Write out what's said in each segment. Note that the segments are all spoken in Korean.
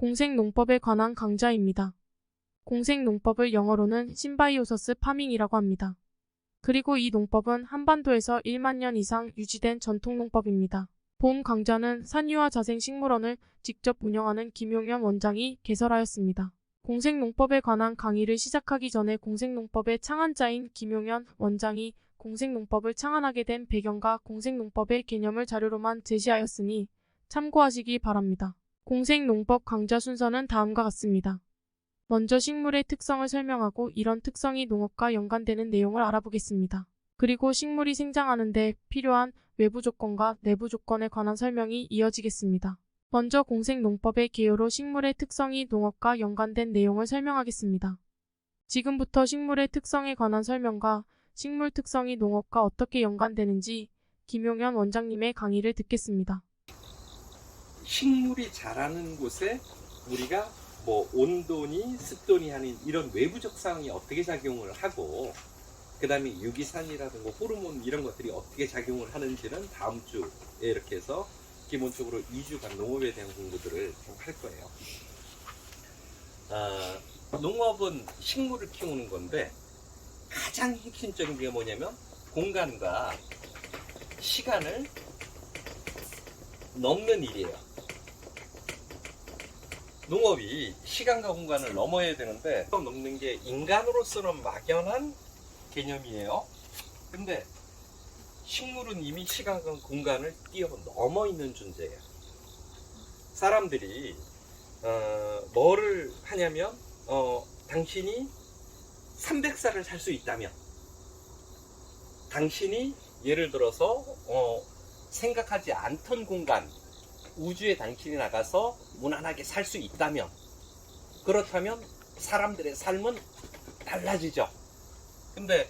공생농법에 관한 강좌입니다. 공생농법을 영어로는 심바이오서스 파밍이라고 합니다. 그리고 이 농법은 한반도에서 1만 년 이상 유지된 전통농법입니다. 본 강좌는 산유화 자생식물원을 직접 운영하는 김용현 원장이 개설하였습니다. 공생농법에 관한 강의를 시작하기 전에 공생농법의 창안자인 김용현 원장이 공생농법을 창안하게 된 배경과 공생농법의 개념을 자료로만 제시하였으니 참고하시기 바랍니다. 공생농법 강좌 순서는 다음과 같습니다. 먼저 식물의 특성을 설명하고 이런 특성이 농업과 연관되는 내용을 알아보겠습니다. 그리고 식물이 생장하는 데 필요한 외부 조건과 내부 조건에 관한 설명이 이어지겠습니다. 먼저 공생농법의 개요로 식물의 특성이 농업과 연관된 내용을 설명하겠습니다. 지금부터 식물의 특성에 관한 설명과 식물 특성이 농업과 어떻게 연관되는지 김용현 원장님의 강의를 듣겠습니다. 식물이 자라는 곳에 우리가 뭐 온도니 습도니 하는 이런 외부적 상황이 어떻게 작용을 하고 그 다음에 유기산이라든가 호르몬 이런 것들이 어떻게 작용을 하는지는 다음 주에 이렇게 해서 기본적으로 2주간 농업에 대한 공부들을 좀 할 거예요. 아, 농업은 식물을 키우는 건데 가장 핵심적인 게 뭐냐면 공간과 시간을 넘는 일이에요. 농업이 시간과 공간을 넘어야 되는데 넘는 게 인간으로서는 막연한 개념이에요. 근데 식물은 이미 시간과 공간을 뛰어 넘어 있는 존재예요. 사람들이 어, 뭐를 하냐면 어, 당신이 300살을 살 수 있다면 당신이 예를 들어서 어, 생각하지 않던 공간 우주에 당신이 나가서 무난하게 살 수 있다면 그렇다면 사람들의 삶은 달라지죠. 근데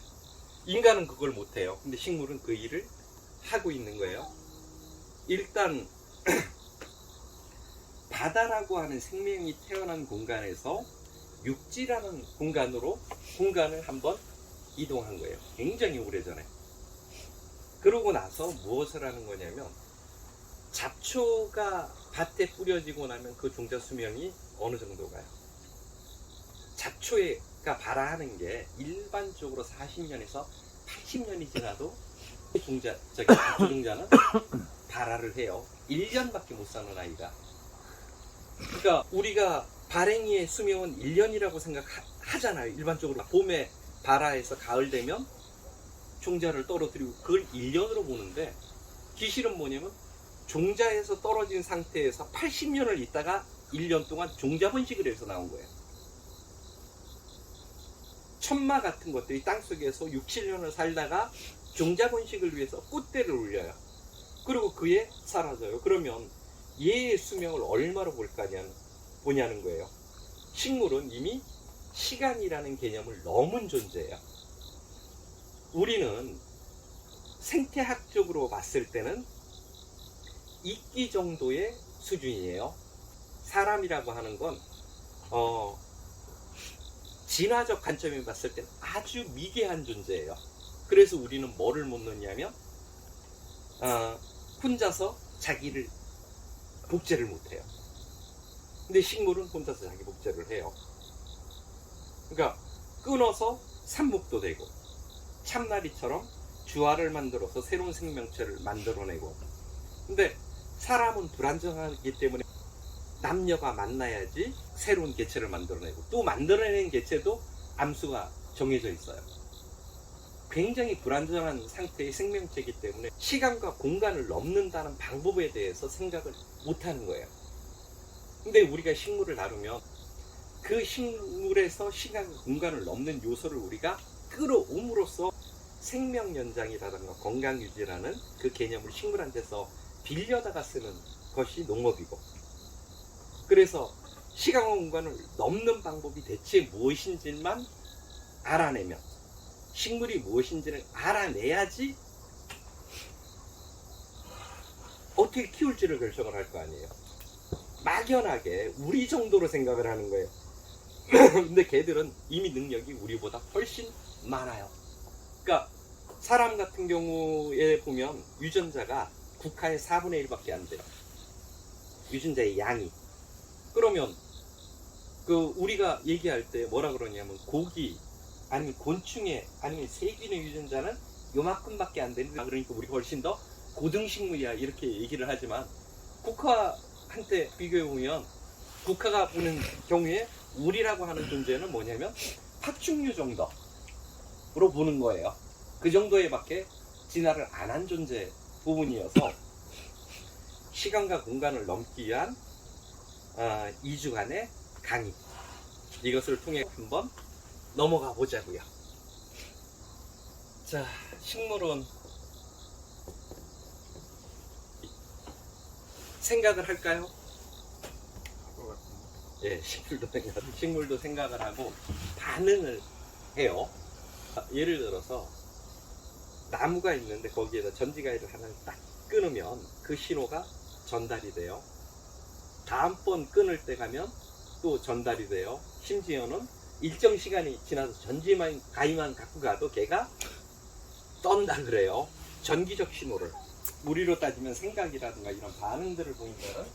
인간은 그걸 못해요. 근데 식물은 그 일을 하고 있는 거예요. 일단 바다라고 하는 생명이 태어난 공간에서 육지라는 공간으로 공간을 한번 이동한 거예요. 굉장히 오래전에. 그러고 나서 무엇을 하는 거냐면 잡초가 밭에 뿌려지고 나면 그 종자 수명이 어느 정도 가요? 잡초가 발화하는 게 일반적으로 40년에서 80년이 지나도 종자, 저기 잡초 종자는 발화를 해요. 1년밖에 못 사는 아이가. 그러니까 우리가 발행이의 수명은 1년이라고 생각하잖아요. 일반적으로 봄에 발화해서 가을 되면 종자를 떨어뜨리고 그걸 1년으로 보는데 기실은 뭐냐면 종자에서 떨어진 상태에서 80년을 있다가 1년 동안 종자 번식을 해서 나온 거예요. 천마 같은 것들이 땅속에서 6, 7년을 살다가 종자 번식을 위해서 꽃대를 올려요. 그리고 그에 사라져요. 그러면 얘의 수명을 얼마로 볼까냐는 보냐는 거예요. 식물은 이미 시간이라는 개념을 넘은 존재예요. 우리는 생태학적으로 봤을 때는 이끼 정도의 수준이에요. 사람이라고 하는 건, 어, 진화적 관점에 봤을 땐 아주 미개한 존재예요. 그래서 우리는 뭐를 못 넣냐면, 어, 혼자서 자기를 복제를 못해요. 근데 식물은 혼자서 자기 복제를 해요. 그러니까 끊어서 삽목도 되고 참나리처럼 주화를 만들어서 새로운 생명체를 만들어내고 근데 사람은 불안정하기 때문에 남녀가 만나야지 새로운 개체를 만들어내고 또 만들어내는 개체도 암수가 정해져 있어요. 굉장히 불안정한 상태의 생명체이기 때문에 시간과 공간을 넘는다는 방법에 대해서 생각을 못하는 거예요. 근데 우리가 식물을 다루면 그 식물에서 시간, 공간을 넘는 요소를 우리가 끌어옴으로써 생명 연장이라든가 건강 유지라는 그 개념을 식물한테서 빌려다가 쓰는 것이 농업이고 그래서 시간과 공간을 넘는 방법이 대체 무엇인지만 알아내면 식물이 무엇인지를 알아내야지 어떻게 키울지를 결정을 할 거 아니에요. 막연하게 우리 정도로 생각을 하는 거예요. 근데 걔들은 이미 능력이 우리보다 훨씬 많아요. 그러니까 사람 같은 경우에 보면 유전자가 국가의 4분의 1밖에 안 돼요. 유전자의 양이. 그러면 그 우리가 얘기할 때 뭐라 그러냐면 고기 아니면 곤충의 아니면 세균의 유전자는 요만큼밖에 안 된다. 그러니까 우리가 훨씬 더 고등식물이야 이렇게 얘기를 하지만 국화한테 비교해 보면 국화가 보는 경우에 우리라고 하는 존재는 뭐냐면 파충류 정도로 보는 거예요. 그 정도에 밖에 진화를 안 한 존재 부분이어서 시간과 공간을 넘기 위한 아, 2주간의 강의 이것을 통해 한번 넘어가 보자고요. 자, 식물은 생각을 할까요? 예, 식물도 생각, 식물도 생각을 하고 반응을 해요. 아, 예를 들어서 나무가 있는데 거기에다 전지가위를 하나 딱 끊으면 그 신호가 전달이 돼요. 다음번 끊을 때 가면 또 전달이 돼요. 심지어는 일정 시간이 지나서 전지만 가위만 갖고 가도 걔가 떤다 그래요. 전기적 신호를 우리로 따지면 생각이라든가 이런 반응들을 보인다는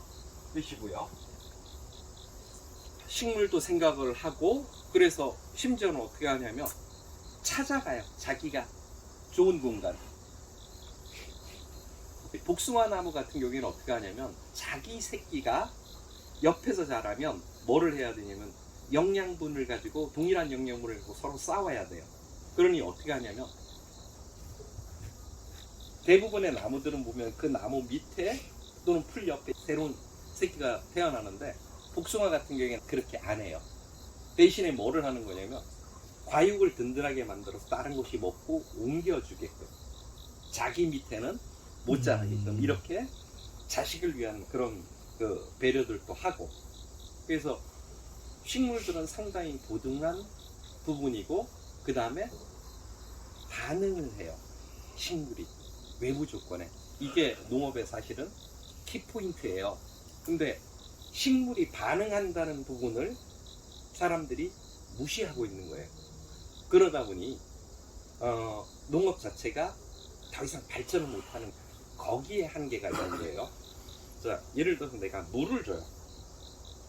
뜻이고요. 식물도 생각을 하고 그래서 심지어는 어떻게 하냐면 찾아가요. 자기가 좋은 공간. 복숭아 나무 같은 경우에는 어떻게 하냐면 자기 새끼가 옆에서 자라면 뭐를 해야 되냐면 영양분을 가지고 동일한 영양분을 가지고 서로 싸워야 돼요. 그러니 어떻게 하냐면 대부분의 나무들은 보면 그 나무 밑에 또는 풀 옆에 새로운 새끼가 태어나는데 복숭아 같은 경우에는 그렇게 안 해요. 대신에 뭐를 하는 거냐면 과육을 든든하게 만들어서 다른 곳이 먹고 옮겨주게끔 자기 밑에는 못 자라게끔 음. 이렇게 자식을 위한 그런 그 배려들도 하고 그래서 식물들은 상당히 도등한 부분이고 그 다음에 반응을 해요. 식물이 외부 조건에. 이게 농업의 사실은 키포인트예요. 근데 식물이 반응한다는 부분을 사람들이 무시하고 있는 거예요 그러다 보니 어, 농업 자체가 더 이상 발전을 못하는 거기에 한계가 있는 거예요. 자, 예를 들어서 내가 물을 줘요.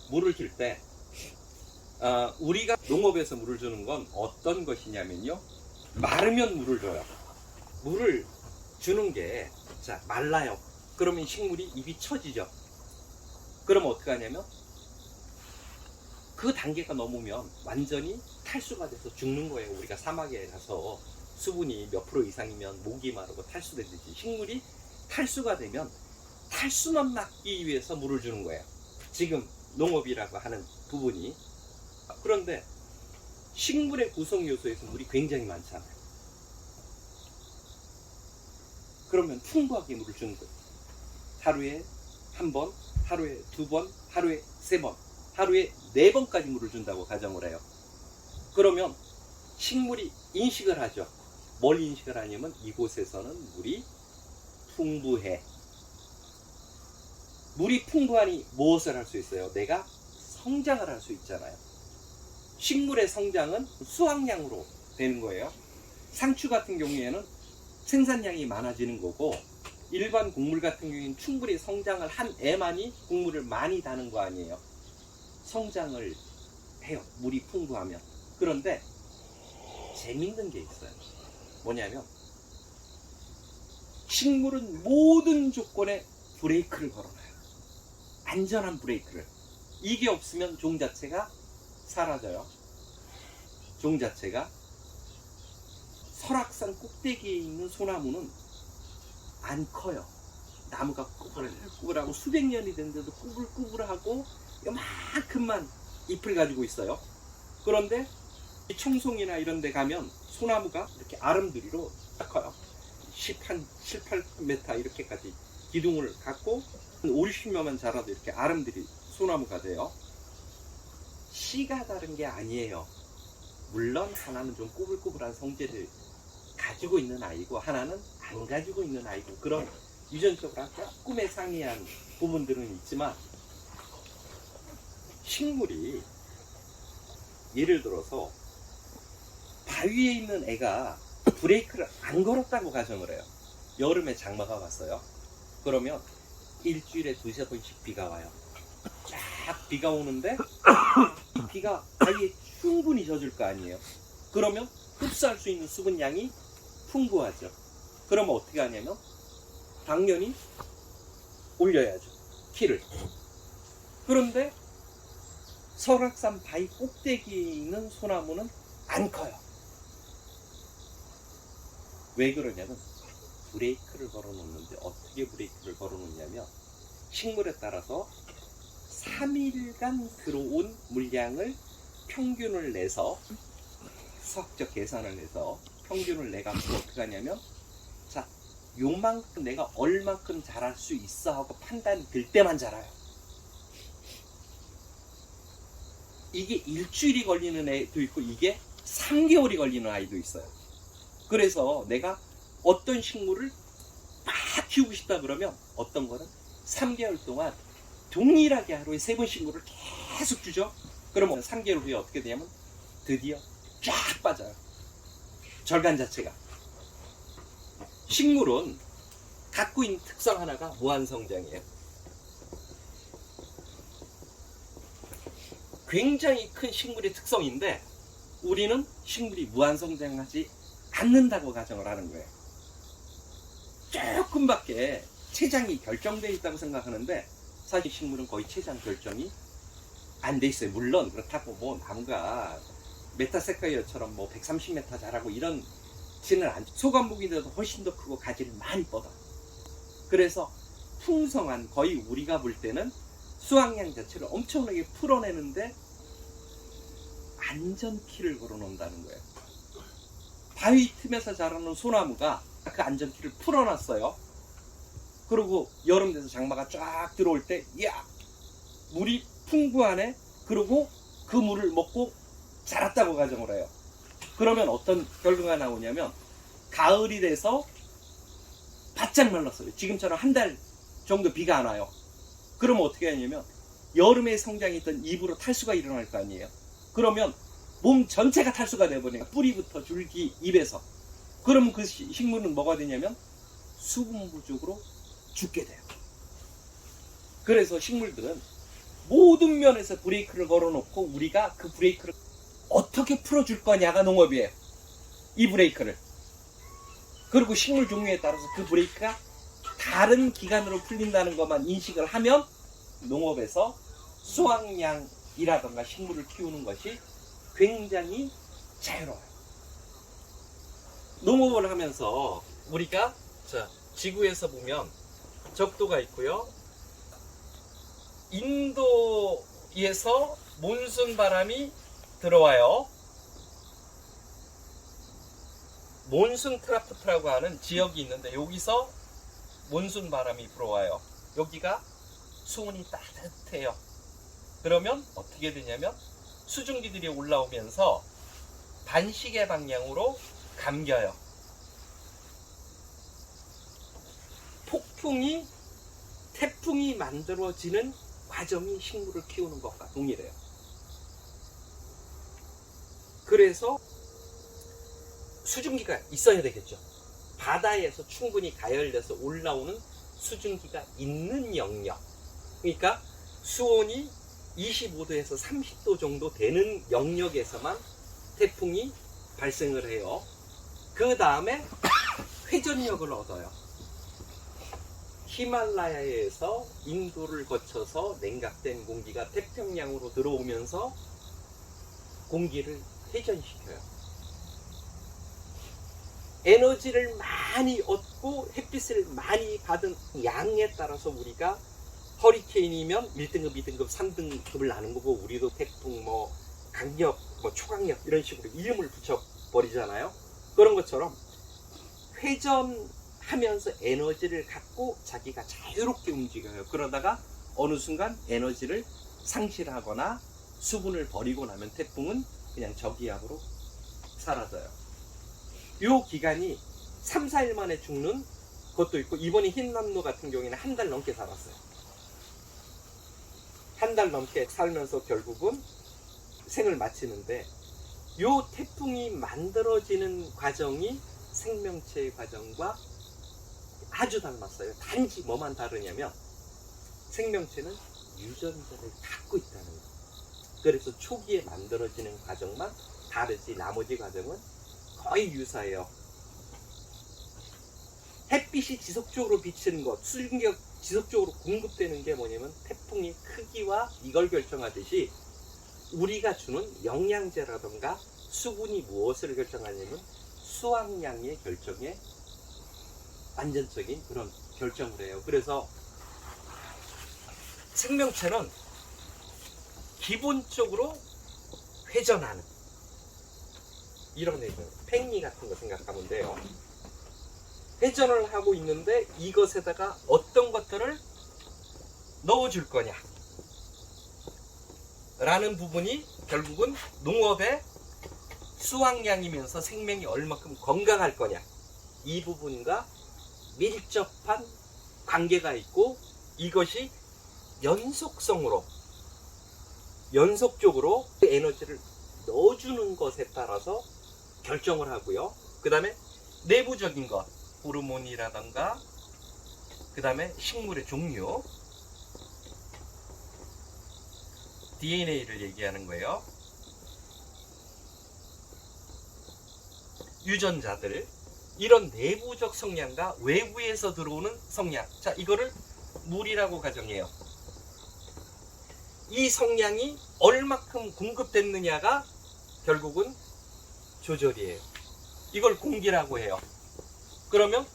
물을 줄 때, 아, 우리가 농업에서 물을 주는 건 어떤 것이냐면요. 마르면 물을 줘요. 물을 주는 게, 자, 말라요. 그러면 식물이 입이 처지죠. 그러면 어떻게 하냐면, 그 단계가 넘으면 완전히 탈수가 돼서 죽는 거예요. 우리가 사막에 가서 수분이 몇 프로 이상이면 목이 마르고 탈수되듯이 식물이 탈수가 되면 탈수만 막기 위해서 물을 주는 거예요. 지금 농업이라고 하는 부분이 그런데 식물의 구성 요소에서 물이 굉장히 많잖아요. 그러면 풍부하게 물을 주는 거예요. 하루에 한 번, 하루에 두 번, 하루에 세 번, 하루에 네 번까지 물을 준다고 가정을 해요. 그러면 식물이 인식을 하죠. 뭘 인식을 하냐면 이곳에서는 물이 풍부해. 물이 풍부하니 무엇을 할 수 있어요? 내가 성장을 할 수 있잖아요. 식물의 성장은 수확량으로 되는 거예요. 상추 같은 경우에는 생산량이 많아지는 거고 일반 곡물 같은 경우에는 충분히 성장을 한 애만이 곡물을 많이 다는 거 아니에요. 성장을 해요. 물이 풍부하면. 그런데 재밌는 게 있어요. 뭐냐면 식물은 모든 조건에 브레이크를 걸어놔요. 안전한 브레이크를. 이게 없으면 종 자체가 사라져요. 종 자체가 설악산 꼭대기에 있는 소나무는 안 커요. 나무가 꾸불꾸불하고 수백 년이 됐는데도 꾸불꾸불하고 요만큼만 잎을 가지고 있어요. 그런데 이 청송이나 이런 데 가면 소나무가 이렇게 아름드리로 딱 커요. 10, 한 7, 8m 이렇게까지 기둥을 갖고 한 5, 60년만 자라도 이렇게 아름드리 소나무가 돼요. 씨가 다른 게 아니에요. 물론 하나는 좀 꾸불꾸불한 성질을 가지고 있는 아이고 하나는 안 가지고 있는 아이고 그런 유전적으로 조금의 상이한 부분들은 있지만 식물이 예를 들어서 바위에 있는 애가 브레이크를 안 걸었다고 가정을 해요. 여름에 장마가 왔어요. 그러면 일주일에 두세 번씩 비가 와요. 쫙쫙 비가 오는데 이 비가 바위에 충분히 젖을 거 아니에요. 그러면 흡수할 수 있는 수분 양이 풍부하죠. 그러면 어떻게 하냐면 당연히 올려야죠. 키를. 그런데 설악산 바위 꼭대기에 있는 소나무는 안 커요. 왜 그러냐면 브레이크를 걸어 놓는데 어떻게 브레이크를 걸어 놓냐면 식물에 따라서 3일간 들어온 물량을 평균을 내서 수학적 계산을 내서 평균을 내갖고 어떻게 하냐면 자 요만큼 내가 얼만큼 자랄 수 있어 하고 판단이 들 때만 자라요 이게 일주일이 걸리는 애도 있고 이게 3개월이 걸리는 아이도 있어요 그래서 내가 어떤 식물을 막 키우고 싶다 그러면 어떤 거는 3개월 동안 동일하게 하루에 세 번씩 물을 계속 주죠. 그러면 3개월 후에 어떻게 되냐면 드디어 쫙 빠져요. 절간 자체가. 식물은 갖고 있는 특성 하나가 무한성장이에요. 굉장히 큰 식물의 특성인데 우리는 식물이 무한성장하지 않는다고 가정을 하는 거예요. 조금밖에 체장이 결정되어 있다고 생각하는데 사실 식물은 거의 체장 결정이 안 돼 있어요. 물론 그렇다고 뭐 나무가 메타세카이어처럼 뭐 130m 자라고 이런 지는 안 소관목인데도 훨씬 더 크고 가지를 많이 뻗어. 그래서 풍성한 거의 우리가 볼 때는 수확량 자체를 엄청나게 풀어내는데 안전키를 걸어놓는다는 거예요. 바위 틈에서 자라는 소나무가 그 안전키를 풀어놨어요. 그리고 여름 돼서 장마가 쫙 들어올 때, 야 물이 풍부하네. 그리고 그 물을 먹고 자랐다고 가정을 해요. 그러면 어떤 결과가 나오냐면 가을이 돼서 바짝 말랐어요. 지금처럼 한 달 정도 비가 안 와요. 그러면 어떻게 하냐면 여름에 성장했던 잎으로 탈수가 일어날 거 아니에요. 그러면 몸 전체가 탈수가 돼버려요. 뿌리부터 줄기, 잎에서. 그러면 그 시- 식물은 뭐가 되냐면 수분 부족으로 죽게 돼요. 그래서 식물들은 모든 면에서 브레이크를 걸어놓고 우리가 그 브레이크를 어떻게 풀어줄 거냐가 농업이에요. 이 브레이크를. 그리고 식물 종류에 따라서 그 브레이크가 다른 기간으로 풀린다는 것만 인식을 하면 농업에서 수확량이라던가 식물을 키우는 것이 굉장히 자유로워요. 농업을 하면서 우리가 자, 지구에서 보면 적도가 있고요. 인도에서 몬순 바람이 들어와요. 몬순 트라프트라고 하는 지역이 있는데 여기서 몬순 바람이 불어와요. 여기가 수온이 따뜻해요. 그러면 어떻게 되냐면 수증기들이 올라오면서 반시계 방향으로 감겨요. 폭풍이 태풍이 만들어지는 과정이 식물을 키우는 것과 동일해요. 그래서 수증기가 있어야 되겠죠. 바다에서 충분히 가열돼서 올라오는 수증기가 있는 영역. 그러니까 수온이 25도에서 30도 정도 되는 영역에서만 태풍이 발생을 해요. 그 다음에 회전력을 얻어요. 히말라야에서 인도를 거쳐서 냉각된 공기가 태평양으로 들어오면서 공기를 회전시켜요. 에너지를 많이 얻고 햇빛을 많이 받은 양에 따라서 우리가 허리케인이면 1등급, 2등급, 3등급을 나눈 거고 우리도 태풍, 뭐 강력, 뭐 초강력 이런 식으로 이름을 붙여 버리잖아요. 그런 것처럼 회전하면서 에너지를 갖고 자기가 자유롭게 움직여요. 그러다가 어느 순간 에너지를 상실하거나 수분을 버리고 나면 태풍은 그냥 저기압으로 사라져요. 요 기간이 3, 4일 만에 죽는 것도 있고 이번에 흰남노 같은 경우에는 한 달 넘게 살았어요. 한 달 넘게 살면서 결국은 생을 마치는데 요 태풍이 만들어지는 과정이 생명체의 과정과 아주 닮았어요. 단지 뭐만 다르냐면 생명체는 유전자를 갖고 있다는 거. 그래서 초기에 만들어지는 과정만 다르지 나머지 과정은 거의 유사해요. 햇빛이 지속적으로 비치는 것, 수증기가 지속적으로 공급되는 게 뭐냐면 태풍의 크기와 이걸 결정하듯이 우리가 주는 영양제라던가 수분이 무엇을 결정하냐면 수확량의 결정에 완전적인 그런 결정을 해요. 그래서 생명체는 기본적으로 회전하는 이런 회전, 팽리 같은 거 생각하면 돼요. 회전을 하고 있는데 이것에다가 어떤 것들을 넣어줄 거냐 라는 부분이 결국은 농업의 수확량이면서 생명이 얼마큼 건강할 거냐 이 부분과 밀접한 관계가 있고 이것이 연속성으로 연속적으로 그 에너지를 넣어주는 것에 따라서 결정을 하고요. 그 다음에 내부적인 것, 호르몬이라던가, 그 다음에 식물의 종류, DNA를 얘기하는 거예요. 유전자들, 이런 내부적 성향과 외부에서 들어오는 성향. 자, 이거를 물이라고 가정해요. 이 성향이 얼마큼 공급됐느냐가 결국은 조절이에요. 이걸 공기라고 해요. 그러면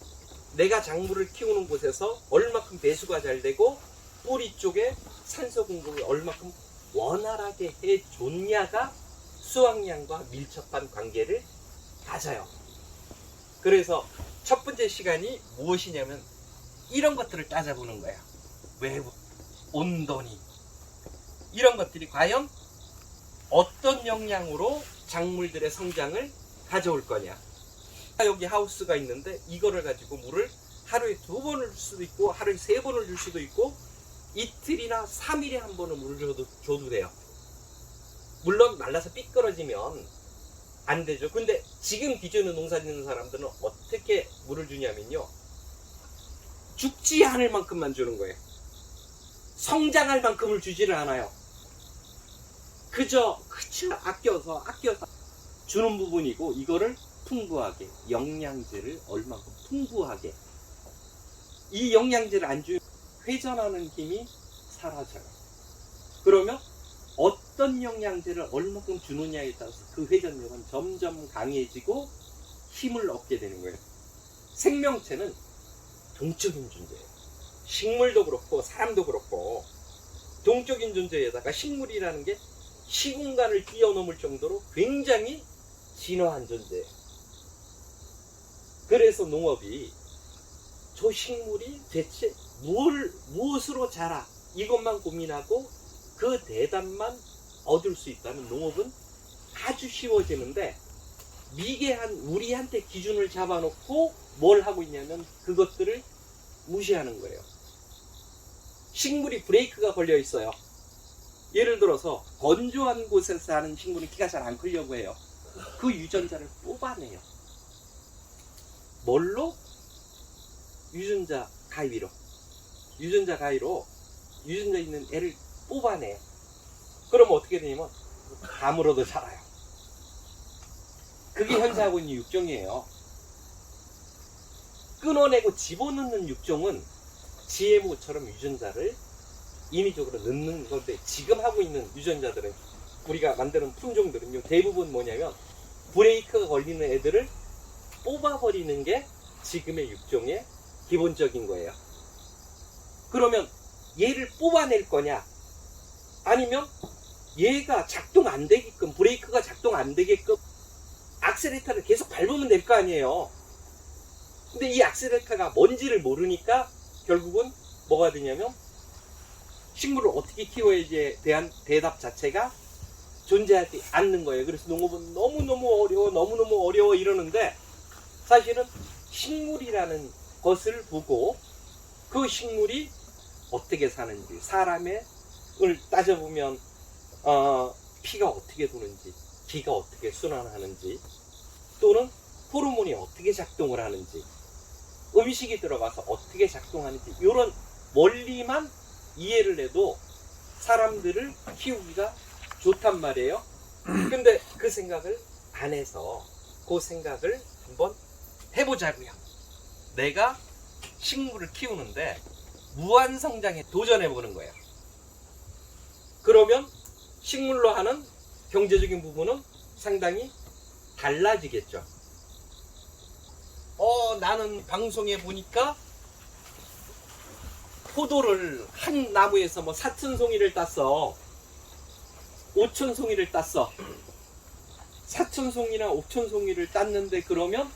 내가 작물을 키우는 곳에서 얼마큼 배수가 잘 되고 뿌리 쪽에 산소 공급을 얼마큼 원활하게 해 줬냐가 수확량과 밀접한 관계를 가져요. 그래서 첫 번째 시간이 무엇이냐면 이런 것들을 따져보는 거야. 외부, 온도니, 이런 것들이 과연 어떤 영향으로 작물들의 성장을 가져올 거냐. 여기 하우스가 있는데 이거를 가지고 물을 하루에 두 번을 줄 수도 있고 하루에 세 번을 줄 수도 있고 이틀이나 3일에 한 번은 물을 줘도, 줘도 돼요. 물론 말라서 삐끄러지면 안 되죠. 근데 지금 기존에 농사 짓는 사람들은 어떻게 물을 주냐면요. 죽지 않을 만큼만 주는 거예요. 성장할 만큼을 주지를 않아요. 그저 그저 아껴서 아껴서 주는 부분이고 이거를 풍부하게 영양제를 얼마큼 풍부하게 이 영양제를 안 주면 회전하는 힘이 사라져요. 그러면 어떤 영양제를 얼마큼 주느냐에 따라서 그 회전력은 점점 강해지고 힘을 얻게 되는 거예요. 생명체는 동적인 존재예요. 식물도 그렇고 사람도 그렇고 동적인 존재에다가 식물이라는 게 시공간을 뛰어넘을 정도로 굉장히 진화한 존재예요. 그래서 농업이 저 식물이 대체 뭘, 무엇으로 자라 이것만 고민하고 그 대답만 얻을 수 있다면 농업은 아주 쉬워지는데 미개한 우리한테 기준을 잡아놓고 뭘 하고 있냐면 그것들을 무시하는 거예요. 식물이 브레이크가 걸려 있어요. 예를 들어서 건조한 곳에서 사는 식물은 키가 잘 안 크려고 해요. 그 유전자를 뽑아내요. 뭘로? 유전자 가위로. 유전자 가위로 유전자 있는 애를 뽑아내요. 그럼 어떻게 되냐면 감으로도 자라요. 그게 현재 하고 있는 육종이에요. 끊어내고 집어넣는 육종은 GMO처럼 유전자를 인위적으로 넣는 건데 지금 하고 있는 유전자들은 우리가 만드는 품종들은요 대부분 뭐냐면 브레이크가 걸리는 애들을 뽑아버리는 게 지금의 육종의 기본적인 거예요. 그러면 얘를 뽑아낼 거냐? 아니면 얘가 작동 안 되게끔 브레이크가 작동 안 되게끔 악셀레터를 계속 밟으면 될 거 아니에요. 근데 이 악셀레터가 뭔지를 모르니까 결국은 뭐가 되냐면 식물을 어떻게 키워야지에 대한 대답 자체가 존재하지 않는 거예요. 그래서 농업은 너무너무 어려워, 너무너무 어려워 이러는데 사실은 식물이라는 것을 보고 그 식물이 어떻게 사는지, 사람의 을 따져보면 어, 피가 어떻게 도는지, 기가 어떻게 순환하는지, 또는 호르몬이 어떻게 작동을 하는지, 음식이 들어가서 어떻게 작동하는지 이런 원리만 이해를 해도 사람들을 키우기가 좋단 말이에요. 근데 그 생각을 안 해서 그 생각을 한번 해보자고요. 내가 식물을 키우는데 무한 성장에 도전해 보는 거예요. 그러면 식물로 하는 경제적인 부분은 상당히 달라지겠죠. 어, 나는 방송에 보니까 포도를 한 나무에서 뭐 사천 송이를 땄어. 오천 송이를 땄어. 사천 송이나 오천 송이를 땄는데 그러면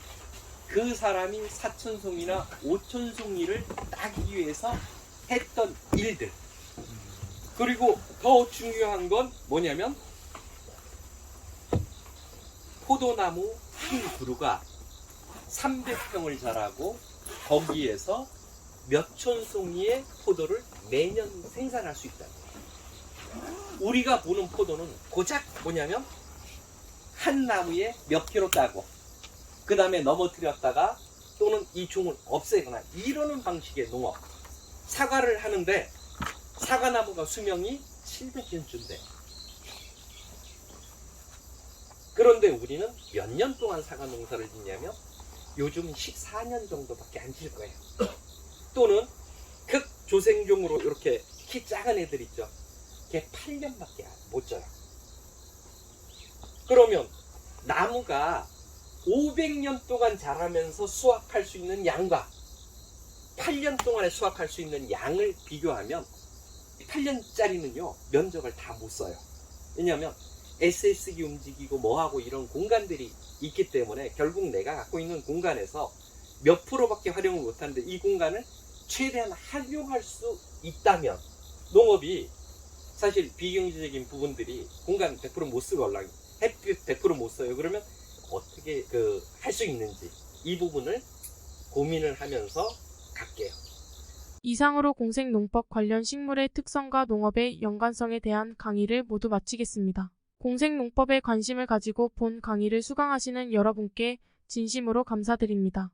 그 사람이 사천 송이나 오천 송이를 따기 위해서 했던 일들. 그리고 더 중요한 건 뭐냐면 포도나무 한 그루가 300평을 자라고 거기에서 몇천 송이의 포도를 매년 생산할 수 있다. 우리가 보는 포도는 고작 뭐냐면 한 나무에 몇 킬로 따고 그 다음에 넘어뜨렸다가 또는 이 종을 없애거나 이러는 방식의 농업. 사과를 하는데 사과나무가 수명이 700년쯤 돼. 그런데 우리는 몇 년 동안 사과 농사를 짓냐면 요즘 14년 정도밖에 안 질 거예요. 또는 극조생종으로 이렇게 키 작은 애들 있죠. 걔 8년밖에 못 져요. 그러면 나무가 500년 동안 자라면서 수확할 수 있는 양과 8년 동안에 수확할 수 있는 양을 비교하면 8년짜리는요 면적을 다 못 써요. 왜냐하면 SS기 움직이고 뭐하고 이런 공간들이 있기 때문에 결국 내가 갖고 있는 공간에서 몇 프로밖에 활용을 못하는데 이 공간을 최대한 활용할 수 있다면 농업이 사실 비경제적인 부분들이 공간 100%못 쓰고 올라 햇빛 100%못 써요. 그러면 어떻게 그 할 수 있는지 이 부분을 고민을 하면서 갈게요. 이상으로 공생농법 관련 식물의 특성과 농업의 연관성에 대한 강의를 모두 마치겠습니다. 공생농법에 관심을 가지고 본 강의를 수강하시는 여러분께 진심으로 감사드립니다.